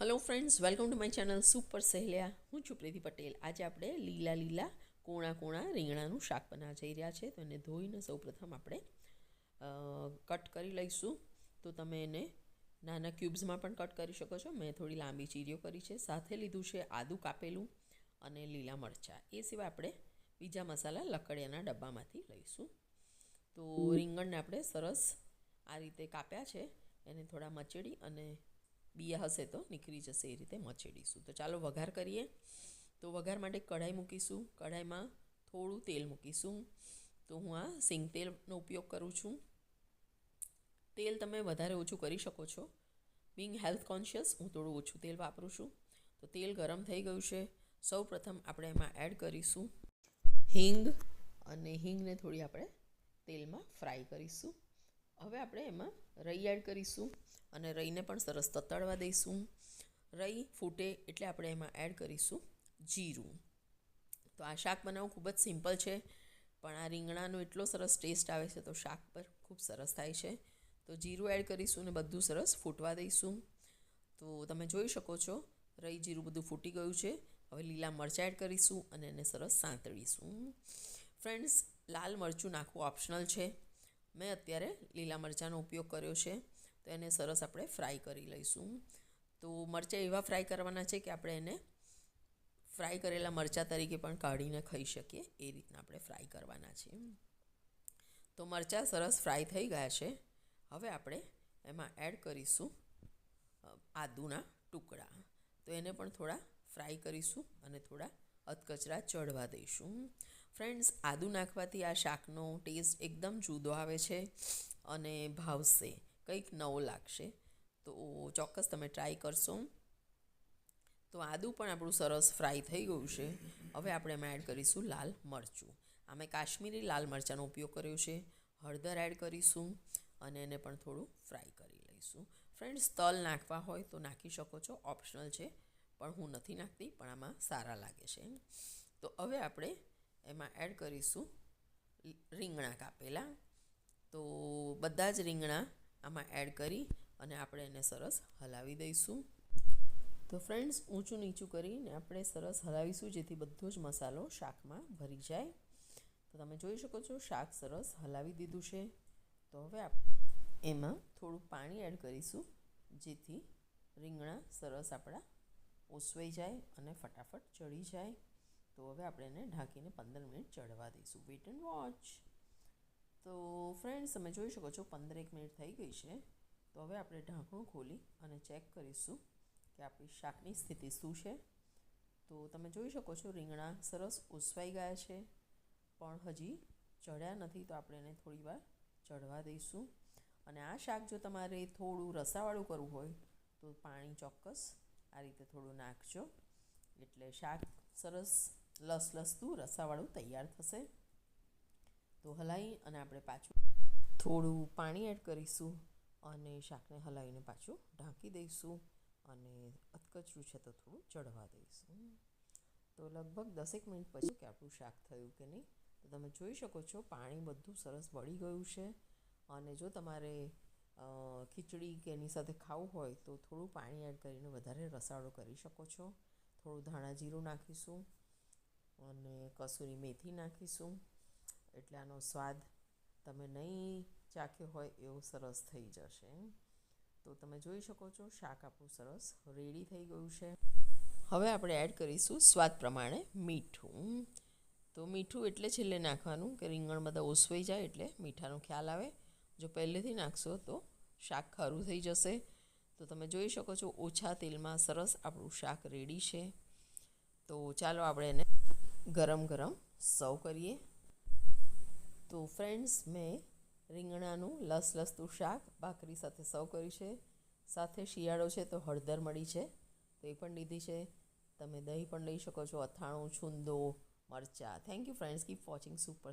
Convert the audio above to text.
Hello friends welcome to my channel super Saheliya હું છું પ્રીતિ પટેલ. આજે આપણે લીલા લીલા, કોણા કોણા રીંગણાનું શાક બનાવવા જઈ રહ્યા છે. તો એને ધોઈને સૌપ્રથમ આપણે કટ કરી લઈશું. તો તમે એને નાના ક્યુબ્સમાં પણ કટ કરી શકો છો. મેં થોડી લાંબી ચીરીઓ કરી છે. સાથે લીધું છે આદું કાપેલું અને લીલા મરચાં. એ સિવાય આપણે બીજા મસાલા લકડિયાના ડબ્બામાંથી લઈશું. તો રીંગણને આપણે સરસ આ રીતે કાપ્યા છે. એને થોડા મચેડી અને બિયા હશે તો નીકળી જશે એ રીતે મચેડીશું. તો ચાલો વઘાર કરીએ. તો વઘાર માટે કઢાઈ મૂકીશું. કઢાઈમાં થોડું તેલ મૂકીશું. તો હું આ સિંગ તેલનો ઉપયોગ કરું છું. તેલ તમે વધારે ઓછું કરી શકો છો. બિંગ હેલ્થ કોન્શિયસ, હું થોડું ઓછું તેલ વાપરું છું. તો તેલ ગરમ થઈ ગયું છે. સૌ પ્રથમ આપણે એમાં એડ કરીશું હિંગ અને હિંગને થોડી આપણે તેલમાં ફ્રાય કરીશું. હવે આપણે એમાં રઈ એડ કરીશું અને રઈને પણ સરસ તતડવા દઈશું. રઈ ફૂટે એટલે આપણે એમાં એડ કરીશું જીરું. તો આ શાક બનાવવું ખૂબ જ સિમ્પલ છે, પણ આ રીંગણાનો એટલો સરસ ટેસ્ટ આવે છે તો શાક પર ખૂબ સરસ થાય છે. તો જીરું એડ કરીશું ને બધું સરસ ફૂટવા દઈશું. તો તમે જોઈ શકો છો, રઈ જીરું બધું ફૂટી ગયું છે. હવે લીલા મરચાં એડ કરીશું અને એને સરસ સાંતળીશું. ફ્રેન્ડ્સ લાલ મરચું નાખવું ઓપ્શનલ છે. મેં અત્યારે લીલા મરચાંનો ઉપયોગ કર્યો છે, તો એને સરસ આપણે ફ્રાય કરી લઈશું. તો મરચાં એવા ફ્રાય કરવાના છે કે આપણે એને ફ્રાય કરેલા મરચાં તરીકે પણ કાઢીને ખાઈ શકીએ, એ રીતના આપણે ફ્રાય કરવાના છે. તો મરચાં સરસ ફ્રાય થઈ ગયા છે. હવે આપણે એમાં એડ કરીશું આદુના ટુકડા. તો એને પણ થોડા ફ્રાય કરીશું અને થોડા અધકચરા ચડવા દઈશું. ફ્રેન્ડ્સ, આદુ નાખવાથી આ શાકનો ટેસ્ટ એકદમ જુદો આવે છે અને ભાવશે, કંઈક નવો લાગશે. તો ચોક્કસ તમે ટ્રાય કરશો. તો આદું પણ આપણું સરસ ફ્રાય થઈ ગયું છે. હવે આપણે એમાં એડ કરીશું લાલ મરચું. અમે કાશ્મીરી લાલ મરચાંનો ઉપયોગ કર્યો છે. હળદર એડ કરીશું અને એને પણ થોડું ફ્રાય કરી લઈશું. ફ્રેન્ડ્સ, તલ નાખવા હોય તો નાખી શકો છો. ઓપ્શનલ છે, પણ હું નથી નાખતી, પણ આમાં સારા લાગે છે. તો હવે આપણે એમાં એડ કરીશું. રીંગણા કાપેલા. તો બધા જ રીંગણા આમાં એડ કરી અને આપણે એને સરસ હલાવી દઈશું. તો ફ્રેન્ડ્સ ઊંચું નીચું કરીને આપણે સરસ હલાવીશું, જેથી બધો જ મસાલો શાકમાં ભરી જાય. તો તમે જોઈ શકો છો, શાક સરસ હલાવી દીધું છે. તો હવે એમાં થોડું પાણી એડ કરીશું, જેથી રીંગણા સરસ આપણા ઓસવાઈ જાય અને ફટાફટ ચડી જાય. તો હવે આપણે એને ઢાંકીને પંદર મિનિટ ચડવા દઈશું. વેટ એન્ડ વોચ તો ફ્રેન્ડ્સ તમે જોઈ શકો છો પંદરેક મિનિટ થઈ ગઈ છે. તો હવે આપણે ઢાંકણું ખોલી અને ચેક કરીશું કે આપણી શાકની સ્થિતિ શું છે. તો તમે જોઈ શકો છો રીંગણા સરસ ઉસવાઈ ગયા છે, પણ હજી ચડ્યા નથી, તો આપણે એને થોડી વાર ચડવા દઈશું. અને આ શાક જો તમારે થોડું રસાવાળું કરવું હોય, તો પાણી ચોક્કસ આ રીતે થોડું નાખજો. એટલે શાક સરસ લસલસતું રસાવાળું તૈયાર થશે. તો હલાવી અને આપણે પાછું થોડું પાણી એડ કરીશું અને શાકને હલાવીને પાછું ઢાંકી દઈશું અને અધકચરું છે તો થોડું ચડવા દઈશું. તો લગભગ દસેક મિનિટ પછી કે આપણું શાક થયું કે નહીં, તો તમે જોઈ શકો છો પાણી બધું સરસ બળી ગયું છે. અને જો તમારે ખીચડી કે એની સાથે ખાવું હોય તો થોડું પાણી એડ કરીને વધારે રસાળો કરી શકો છો. થોડું ધાણા જીરું નાખીશું. અને કસૂરી મેથી નાખીશું. એટલે આનો સ્વાદ તમે નહીં ચાખ્યો હોય એવો સરસ થઈ જશે. તો તમે જોઈ શકો છો, શાક આપણું સરસ રેડી થઈ ગયું છે. હવે આપણે એડ કરીશું સ્વાદ પ્રમાણે મીઠું. તો મીઠું એટલે છેલ્લે નાખવાનું કે રીંગણ બધા ઓસવાઈ જાય એટલે મીઠાનો ખ્યાલ આવે. જો પહેલેથી નાખશો તો શાક ખારું થઈ જશે. તો તમે જોઈ શકો છો ઓછા તેલમાં સરસ આપણું શાક રેડી છે. તો ચાલો આપણે એને ગરમ ગરમ સર્વ કરીએ. તો ફ્રેન્ડ્સ મેં રીંગણાનું લસલસતું શાક ભાખરી સાથે સર્વ કર્યું છે. સાથે શિયાળો છે તો હળદર મળી છે. તો એ પણ લીધી છે. તમે દહીં પણ લઈ શકો છો, અથાણું, છુંદો, મરચાં. Thank you friends keep watching super